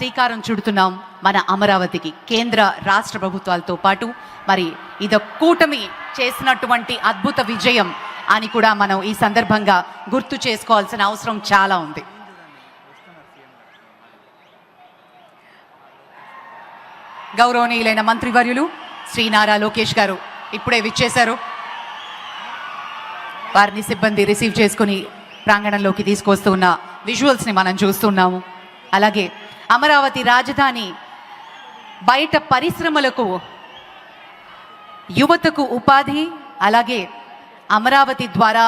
శ్రీకారం చుడుతున్నాం మన అమరావతికి కేంద్ర రాష్ట్ర ప్రభుత్వాలతో పాటు. మరి ఇదో కూటమి చేసినటువంటి అద్భుత విజయం అని కూడా మనం ఈ సందర్భంగా గుర్తు చేసుకోవాల్సిన అవసరం చాలా ఉంది. గౌరవనీయులైన మంత్రివర్యులు శ్రీ నారా లోకేష్ గారు ఇప్పుడే విచ్చేశారు. వారిని సిబ్బంది రిసీవ్ చేసుకుని ప్రాంగణంలోకి తీసుకొస్తున్న విజువల్స్ని మనం చూస్తున్నాము. అలాగే అమరావతి రాజధాని బయట పరిశ్రమలకు యువతకు ఉపాధి అలాగే అమరావతి ద్వారా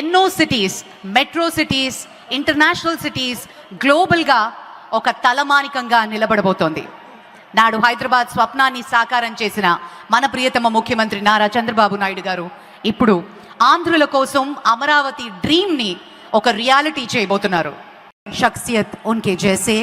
ఎన్నో cities metro cities international cities గ్లోబల్గా ఒక తలమానికంగా నిలబడబోతోంది. నాడు హైదరాబాద్ స్వప్నాన్ని సాకారం చేసిన మన ప్రియతమ ముఖ్యమంత్రి నారా చంద్రబాబు నాయుడు గారు ఇప్పుడు ఆంధ్రుల కోసం అమరావతి డ్రీమ్ని ఒక రియాలిటీ చేయబోతున్నారు. शख्सियत उनके जैसे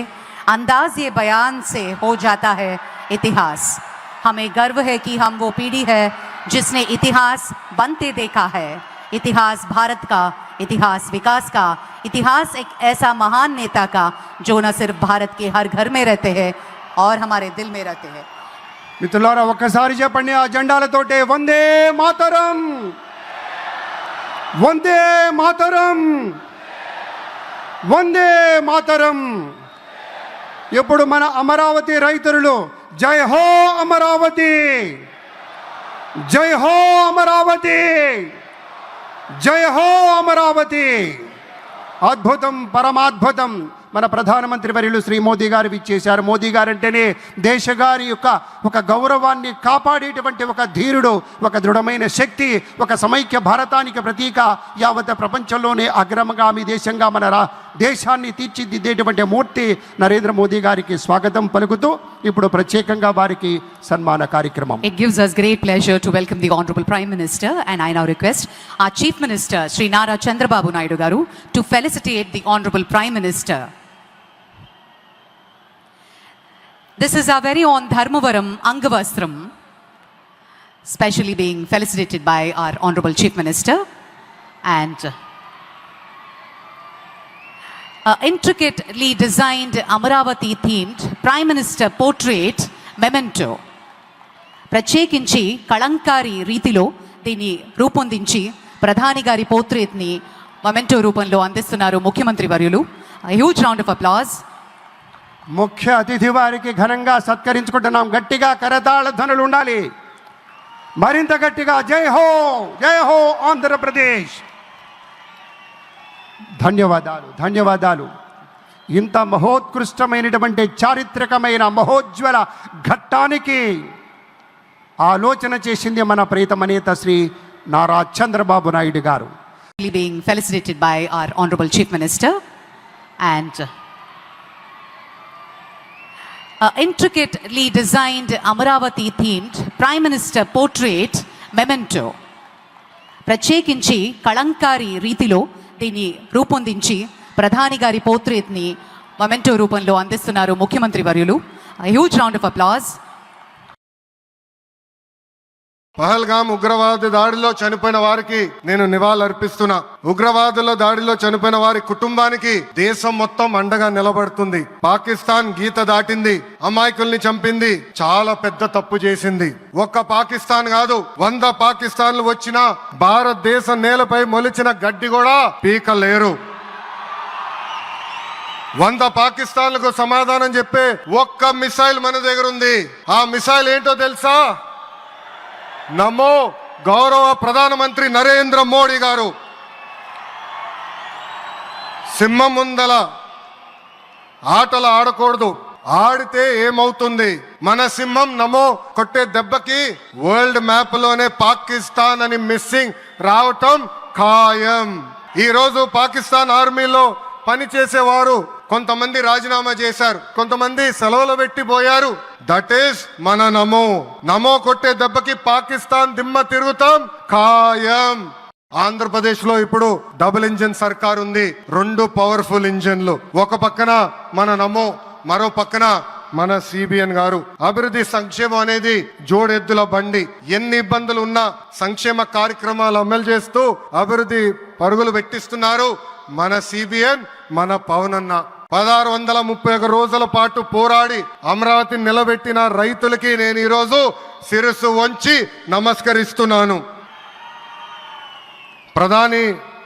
अंदाज ये बयान से हो जाता है इतिहास हमें गर्व है कि हम वो पीढ़ी है जिसने इतिहास बनते देखा है इतिहास भारत का इतिहास विकास का इतिहास एक ऐसा महान नेता का जो न सिर्फ भारत के हर घर में रहते हैं और हमारे दिल में रहते हैं మిత్రులారా ఒక్కసారి చెప్పండి ఆ జెండాలతోటే వందే మాతరం వందే మాతరం వందే మాతరం. ఇప్పుడు మన అమరావతి రైతులు జై హో అమరావతి. జై హో అమరావతి. జై హో అమరావతి. అద్భుతం పరమాద్భుతం. మన ప్రధానమంత్రి వర్యులు శ్రీ మోదీ గారు ఇచ్చేశారు మోదీ గారు అంటేనే దేశ గారి యొక్క ఒక గౌరవాన్ని కాపాడేటువంటి ఒక ధీరుడు ఒక దృఢమైన శక్తి ఒక సమైక్య భారతానికి ప్రతీక యావత్ ప్రపంచంలోనే అగ్రమగామి దేశంగా మన రా దేశాన్ని తీర్చిదిద్దేటువంటి మూర్తి నరేంద్ర మోదీ గారికి స్వాగతం పలుకుతూ ఇప్పుడు ప్రత్యేకంగా వారికి సన్మాన కార్యక్రమం. It gives us great pleasure to welcome the honourable prime minister and I now request uh chief minister Shri Nara Chandrababu Naidu garu to felicitate the honourable prime minister This is our very own Dharmavaram Angavastram, specially being felicitated by our Honorable Chief Minister, and a intricately designed Amaravati themed Prime Minister portrait memento. ప్రత్యేకించి కళంకారి రీతిలో దీన్ని రూపొందించి ప్రధాని గారి పోర్ట్రేట్ని memento రూపంలో అందిస్తున్నారు ముఖ్యమంత్రి వర్యులు హ్యూజ్ రౌండ్ ఆఫ్ అప్లాజ్ ముఖ్య అతిథి వారికి ఘనంగా సత్కరించుకుంటున్నాం. గట్టిగా కరతాళ ధనులు ఉండాలి. మరింత గట్టిగా జై హో జై హో ఆంధ్రప్రదేశ్. ధన్యవాదాలు ధన్యవాదాలు. ఇంత మహోత్కృష్టమైనటువంటి చారిత్రకమైన మహోజ్వల ఘట్టానికి ఆలోచన చేసింది మన ప్రీతమనేత శ్రీ నారా చంద్రబాబు నాయుడు గారు. Being felicitated by our Honorable Chief Minister and uh, intricately designed Amaravati themed Prime Minister portrait memento. ప్రత్యేకించి కళంకారి రీతిలో దీన్ని రూపొందించి ప్రధాని గారి పోర్ట్రేట్ని మొమెంటో రూపంలో అందిస్తున్నారు ముఖ్యమంత్రి వర్యులు huge round of applause Pahalgam ఉగ్రవాద దాడిలో చనిపోయిన వారికి నేను నివాళులర్పిస్తున్నా. ఉగ్రవాదుల దాడిలో చనిపోయిన వారి కుటుంబానికి దేశం మొత్తం అండగా నిలబడుతుంది. పాకిస్తాన్ గీత దాటింది. అమాయకుల్ని చంపింది. చాలా పెద్ద తప్పు చేసింది. ఒక్క పాకిస్తాన్ కాదు వంద పాకిస్తాన్లు వచ్చినా భారతదేశ నేలపై మొలిచిన గడ్డి కూడా పీకలేరు. వంద పాకిస్తాన్లకు సమాధానం చెప్పే ఒక్క మిసైల్ మన దగ్గర ఉంది ఆ మిసైల్ ఏంటో తెలుసా? నమో గౌరవ ప్రధానమంత్రి నరేంద్ర మోడీ గారు. సింహం ముందల ఆటలు ఆడకూడదు. ఆడితే ఏమవుతుంది? మన సింహం నమో కొట్టే దెబ్బకి వరల్డ్ మ్యాప్లోనే పాకిస్తాన్ అని మిస్సింగ్ రావటం ఖాయం. ఈ రోజు పాకిస్తాన్ ఆర్మీలో పనిచేసేవారు కొంతమంది రాజీనామా చేశారు కొంతమంది సెలవులు పెట్టిపోయారు దట్ ఈస్ మన నమో. నమో కొట్టే దెబ్బకి పాకిస్తాన్ దిమ్మ తిరుగుతాం ఖాయం. ఆంధ్రప్రదేశ్లో ఇప్పుడు డబుల్ ఇంజిన్ సర్కార్ ఉంది రెండు పవర్ఫుల్ ఇంజిన్లు. ఒక పక్కన మన నమో మరో పక్కన మన సిబిఎన్ గారు. అభివృద్ధి సంక్షేమం అనేది జోడెద్దుల బండి. ఎన్ని ఇబ్బందులు ఉన్నా సంక్షేమ కార్యక్రమాలు అమలు చేస్తూ అభివృద్ధి పరుగులు పెట్టిస్తున్నారు మన సిబిఎన్ మన పవన్ పదహారు వందల ముప్పై ఒక రోజుల పాటు పోరాడి అమరావతి నిలబెట్టిన రైతులకి నేను ఈరోజు శిరస్సు వంచి నమస్కరిస్తున్నాను. ప్రధాని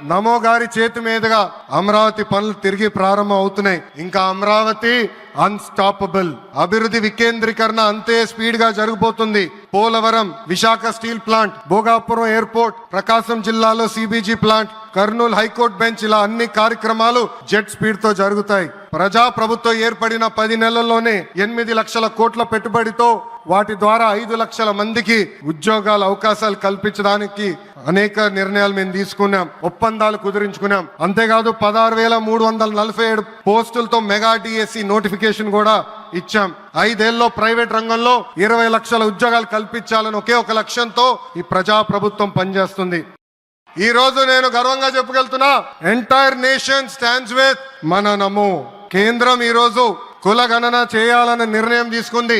నమో గారి చేతి మీదుగా అమరావతి పనులు తిరిగి ప్రారంభం అవుతున్నాయి. ఇంకా అమరావతి అన్స్టాపబుల్ అభివృద్ధి వికేంద్రీకరణ అంతే స్పీడ్గా జరిగిపోతుంది Polavaram Visakha steel plant Bhogapuram airport Prakasam జిల్లాలో CBG plant Kurnool high court bench ఇలా అన్ని కార్యక్రమాలు జెట్ స్పీడ్తో జరుగుతాయి. ప్రజా ప్రభుత్వం ఏర్పడిన పది నెలల్లోనే ఎనిమిది లక్షల కోట్ల పెట్టుబడితో వాటి ద్వారా ఐదు లక్షల మందికి ఉద్యోగాల అవకాశాలు కల్పించడానికి అనేక నిర్ణయాలు మేము తీసుకున్నాం. ఒప్పందాలు కుదిరించుకున్నాం. అంతేకాదు పదహారు వేల మూడు వందల నలభై ఏడు పోస్టులతో మెగా డిఎస్సి నోటిఫికేషన్ కూడా ఇచ్చాం. ఐదేళ్ళలో ప్రైవేట్ రంగంలో ఇరవై లక్షల ఉద్యోగాలు కల్పించాలని ఒకే ఒక లక్ష్యంతో ఈ ప్రజా ప్రభుత్వం పనిచేస్తుంది. ఈ రోజు నేను గర్వంగా చెప్పగలుగుతున్నా ఎంటైర్ నేషన్ స్టాండ్స్ విత్ మన నమో. కేంద్రం ఈరోజు కులగణన కుల గణన చేయాలన్న నిర్ణయం తీసుకుంది.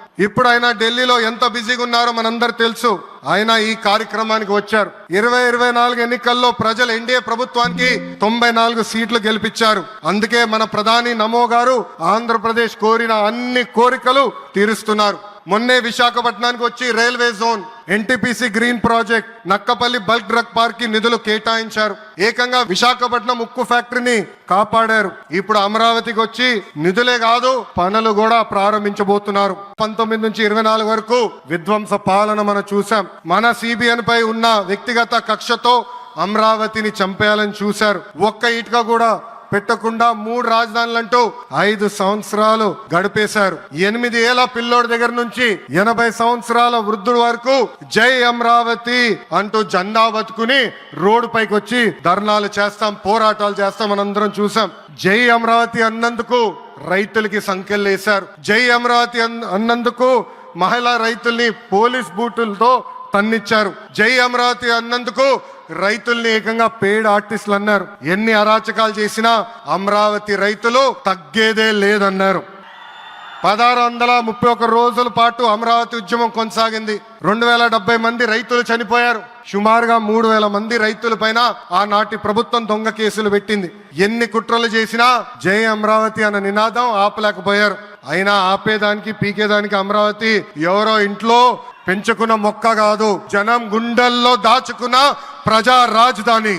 ఇప్పుడు ఆయన ఢిల్లీలో ఎంత బిజీగా ఉన్నారో మనందరు తెలుసు. ఆయన ఈ కార్యక్రమానికి వచ్చారు. ఇరవై ఇరవై నాలుగు ఎన్నికల్లో ప్రజలు ఎన్డీఏ ప్రభుత్వానికి తొంభై నాలుగు సీట్లు గెలిపించారు. అందుకే మన ప్రధాని నమో గారు ఆంధ్రప్రదేశ్ కోరిన అన్ని కోరికలు తీరుస్తున్నారు. మొన్నే విశాఖపట్నానికి వచ్చి railway zone NTPC green project Nakkapalli bulk drug పార్క్కి నిధులు కేటాయించారు. ఏకంగా విశాఖపట్నం ఉక్కు ఫ్యాక్టరీని కాపాడారు. ఇప్పుడు అమరావతికి వచ్చి నిధులే కాదు పనులు కూడా ప్రారంభించబోతున్నారు. పంతొమ్మిది నుంచి ఇరవై నాలుగు వరకు విధ్వంస పాలన మనం చూసాం మన సిబిఎన్ పై ఉన్న వ్యక్తిగత కక్షతో అమరావతిని చంపేయాలని చూశారు. ఒక్క ఇటుక కూడా పెట్టకుండా మూడు రాజధానులు అంటూ ఐదు సంవత్సరాలు గడిపేశారు. ఎనిమిది ఏళ్ళ పిల్లోడి దగ్గర నుంచి ఎనభై సంవత్సరాల వృద్ధుడు వరకు జై అమరావతి అంటూ జెండా బతుకుని రోడ్డు పైకి వచ్చి ధర్నాలు చేస్తాం పోరాటాలు చేస్తాం మనందరం చూసాం. జై అమరావతి అన్నందుకు రైతులకి సంఖ్యలు వేశారు. జై అమరావతి అన్- అన్నందుకు మహిళా రైతుల్ని పోలీస్ బూటులతో తన్నిచ్చారు. జై అమరావతి అన్నందుకు రైతుల్ని ఏకంగా పేడ్ ఆర్టిస్టులు అన్నారు. ఎన్ని అరాచకాలు చేసినా అమరావతి రైతులు తగ్గేదే లేదన్నారు. పదహారు వందల ముప్పై ఒక్క రోజుల పాటు అమరావతి ఉద్యమం కొనసాగింది. రెండు వేల డెబ్బై మంది రైతులు చనిపోయారు. సుమారుగా మూడు వేల మంది రైతుల పైన ఆనాటి ప్రభుత్వం దొంగ కేసులు పెట్టింది. ఎన్ని కుట్రలు చేసినా జై అమరావతి అన్న నినాదం ఆపలేకపోయారు. అయినా ఆపేదానికి పీకేదానికి అమరావతి ఎవరో ఇంట్లో పెంచుకున్న మొక్క కాదు జనం గుండెల్లో దాచుకున్న ప్రజా రాజధాని